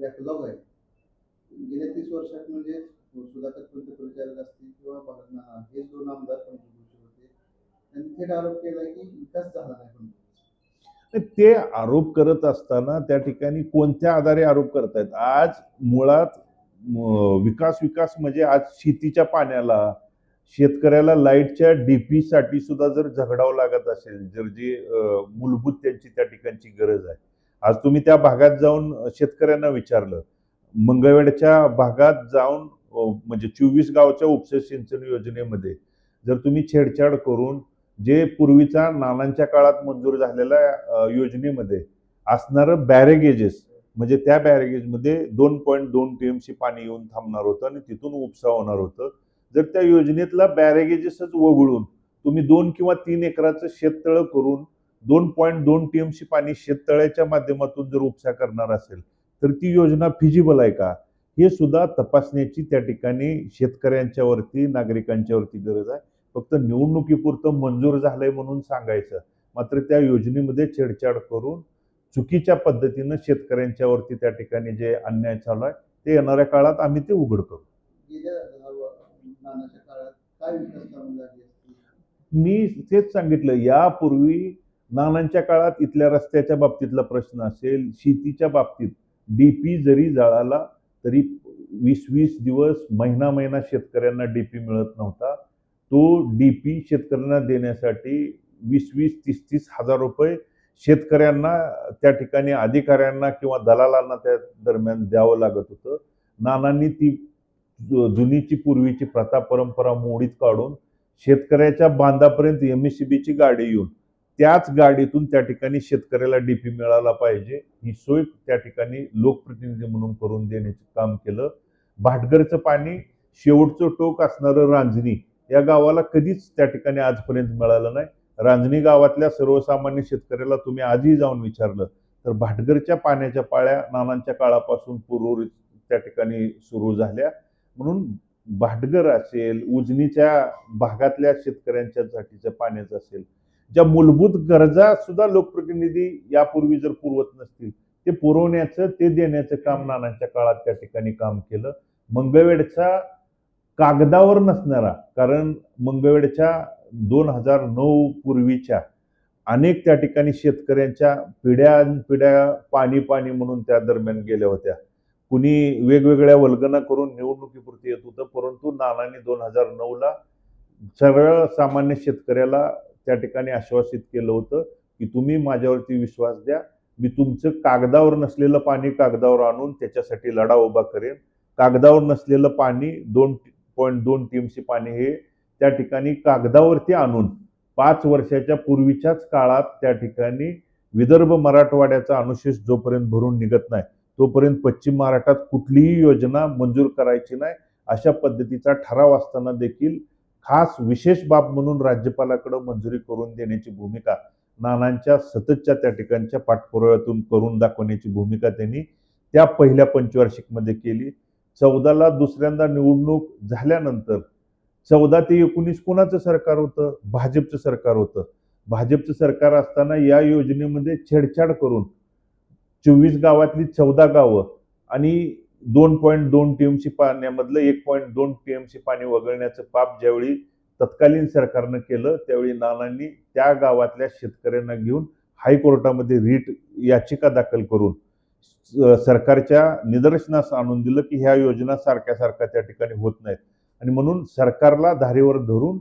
म्हणजे बॅकलॉग आहे. गेल्या तीस वर्षात म्हणजे सुधाकर पंत परिचारक असतील किंवा भारत ना- हे दोन आमदार पंचकृषी होते त्यांनी थेट आरोप केला की विकास झाला नाही पंचकृषी ते आरोप करत असताना त्या ठिकाणी कोणत्या आधारे आरोप करतायत? आज मुळात विकास विकास म्हणजे आज शेतीच्या पाण्याला शेतकऱ्याला लाईटच्या डीपीसाठी सुद्धा जर झगडावं लागत असेल जर जी मूलभूत त्यांची त्या ठिकाणची गरज आहे आज तुम्ही त्या भागात जाऊन शेतकऱ्यांना विचारलं. मंगळवेडच्या भागात जाऊन म्हणजे चोवीस गावच्या उपसा सिंचन योजनेमध्ये जर तुम्ही छेडछाड करून जे पूर्वीचा नानांच्या काळात मंजूर झालेल्या योजनेमध्ये असणारं बॅरेगेजेस म्हणजे त्या बॅरेगेजमध्ये दोन पॉईंट दोन टी एम सी पाणी येऊन थांबणार होतं आणि तिथून उपसा होणार होतं. जर त्या योजनेतला बॅरेगेजेसच वगळून तुम्ही दोन किंवा तीन एकराचं शेततळं करून दोन पॉईंट दोन टी एम सी पाणी शेततळ्याच्या माध्यमातून जर उपसा करणार असेल तर ती योजना फिजिबल आहे का? हे सुद्धा तपासण्याची त्या ठिकाणी शेतकऱ्यांच्या वरती नागरिकांच्या वरती गरज आहे. फक्त निवडणुकीपुरतं मंजूर झालंय म्हणून सांगायचं. मात्र त्या योजनेमध्ये छेडछाड करून चुकीच्या पद्धतीनं शेतकऱ्यांच्या वरती त्या ठिकाणी जे अन्याय चालू आहे ते येणाऱ्या काळात आम्ही ते उघड करू. मी तेच सांगितलं. यापूर्वी नानांच्या काळात इथल्या रस्त्याच्या बाबतीतला प्रश्न असेल शेतीच्या बाबतीत डीपी जरी जळाला तरी वीस वीस दिवस महिना महिना शेतकऱ्यांना डीपी मिळत नव्हता. तो डीपी शेतकऱ्यांना देण्यासाठी वीस वीस तीस तीस हजार रुपये शेतकऱ्यांना त्या ठिकाणी अधिकाऱ्यांना किंवा दलालांना त्या दरम्यान द्यावं लागत होतं. नानांनी ती जु- जुनीची पूर्वीची प्रथा परंपरा मोडीत काढून शेतकऱ्याच्या बांधापर्यंत एम एस सी बीची गाडी येऊन त्याच गाडीतून त्या ठिकाणी शेतकऱ्याला डीपी मिळाला पाहिजे. ही सोय त्या ठिकाणी लोकप्रतिनिधी म्हणून करून देण्याचे काम केलं. भाटघरचं पाणी शेवटचं टोक असणारं रांजणी या गावाला कधीच त्या ठिकाणी आजपर्यंत मिळालं नाही. रांजणी गावातल्या सर्वसामान्य शेतकऱ्याला तुम्ही आजही जाऊन विचारलं तर भाटघरच्या पाण्याच्या पाळ्या नानांच्या काळापासून पूर्व त्या ठिकाणी सुरू झाल्या. म्हणून भाटघर असेल उजनीच्या भागातल्या शेतकऱ्यांच्या शेतकऱ्यांच्यासाठीचं पाण्याचं असेल ज्या मूलभूत गरजा सुद्धा लोकप्रतिनिधी यापूर्वी जर पुरवत नसतील ते पुरवण्याचं ते देण्याचं काम नानांच्या काळात त्या ठिकाणी काम केलं. मंगळवेडचा कागदावर नसणारा कारण मंगळवेडच्या दोन हजार नऊ पूर्वीच्या अनेक त्या ठिकाणी शेतकऱ्यांच्या पिढ्या पिढ्या पाणी पाणी म्हणून त्या दरम्यान गेल्या होत्या. कुणी वेगवेगळ्या वल्गना करून निवडणुकीपुरती येत होतं परंतु नानांनी दोन हजार नऊला सरळ सामान्य शेतकऱ्याला त्या ठिकाणी आश्वासित केलं होतं की तुम्ही माझ्यावरती विश्वास द्या. मी तुमचं कागदावर नसलेलं पाणी कागदावर आणून त्याच्यासाठी लढा उभा करेन. कागदावर नसलेलं पाणी दोन पॉईंट दोन टी एम सी पाणी हे त्या ठिकाणी कागदावरती आणून पाच वर्षाच्या पूर्वीच्याच काळात त्या ठिकाणी विदर्भ मराठवाड्याचा अनुशेष जोपर्यंत भरून निघत नाही तोपर्यंत पश्चिम महाराष्ट्रात कुठलीही योजना मंजूर करायची नाही. अशा पद्धतीचा ठराव असताना देखील खास विशेष बाब म्हणून राज्यपालाकडे मंजुरी करून देण्याची भूमिका नानांच्या सततच्या त्या ठिकाणच्या पाठपुराव्यातून करून दाखवण्याची भूमिका त्यांनी त्या पहिल्या पंचवार्षिकमध्ये केली. चौदाला दुसऱ्यांदा निवडणूक झाल्यानंतर चौदा ते एकोणीस कोणाचं सरकार होतं? भाजपचं सरकार होतं. भाजपचं सरकार असताना या योजनेमध्ये छेडछाड करून चोवीस गावातली चौदा गावं आणि दोन पॉईंट दोन टी पाण्यामधलं एक पॉईंट दोन टी एम सी पाणी वगळण्याचं पाप ज्यावेळी तत्कालीन सरकारनं केलं त्यावेळी नानांनी त्या गावातल्या शेतकऱ्यांना घेऊन हायकोर्टामध्ये रीट याचिका दाखल करून सरकारच्या निदर्शनास आणून दिलं की ह्या योजना सारख्या सारख्या त्या ठिकाणी होत नाहीत. आणि म्हणून सरकारला धारेवर धरून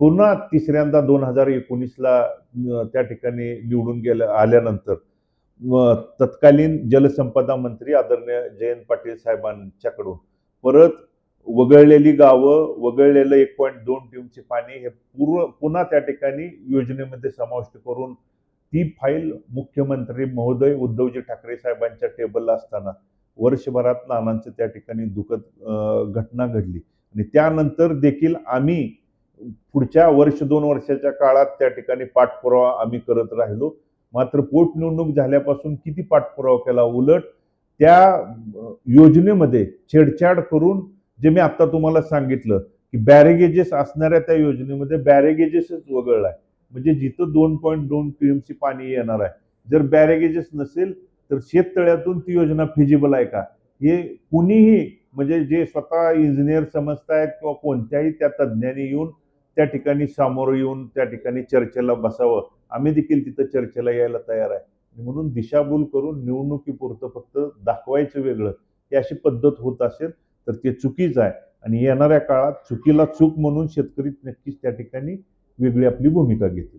पुन्हा तिसऱ्यांदा दोन हजार एकोणीसला त्या ठिकाणी निवडून गेल्या आल्यानंतर तत्कालीन जलसंपदा मंत्री आदरणीय जयंत पाटील साहेबांच्याकडून. परत वगळलेली गावं वगळलेलं एक पॉईंट दोन टीमचे पाणी हे पूर्व पुन्हा त्या ठिकाणी योजनेमध्ये समाविष्ट करून ती फाईल मुख्यमंत्री महोदय उद्धवजी ठाकरे साहेबांच्या टेबलला असताना वर्षभरात नानांचं त्या ठिकाणी दुखद घटना घडली. आणि त्यानंतर देखील आम्ही पुढच्या वर्ष दोन वर्षाच्या काळात त्या ठिकाणी पाठपुरावा आम्ही करत राहिलो. मात्र पोटनिवडणूक झाल्यापासून किती पाठपुरावा केला? उलट त्या योजनेमध्ये छेडछाड करून जे मी आता तुम्हाला सांगितलं की बॅरेगेजेस असणाऱ्या त्या योजनेमध्ये बॅरेगेजेसच वगळलाय. म्हणजे जिथं दोन पॉईंट दोन टीएमसी पाणी येणार आहे. जर बॅरेगेजेस नसेल तर शेततळ्यातून ती योजना फिजिबल आहे का? हे कुणीही म्हणजे जे स्वतः इंजिनियर समजतायत किंवा कोणत्याही त्या तज्ज्ञांनी येऊन त्या ठिकाणी सामोरं येऊन त्या ठिकाणी चर्चेला बसावं आम्ही देखील तिथं चर्चेला यायला तयार आहे. म्हणून दिशाभूल करून निवडणुकीपुरतं फक्त दाखवायचं वेगळं ही अशी पद्धत होत असेल तर ते चुकीचं आहे. आणि येणाऱ्या काळात चुकीला चूक म्हणून शेतकरी नक्कीच त्या ठिकाणी वेगळी आपली भूमिका घेतील.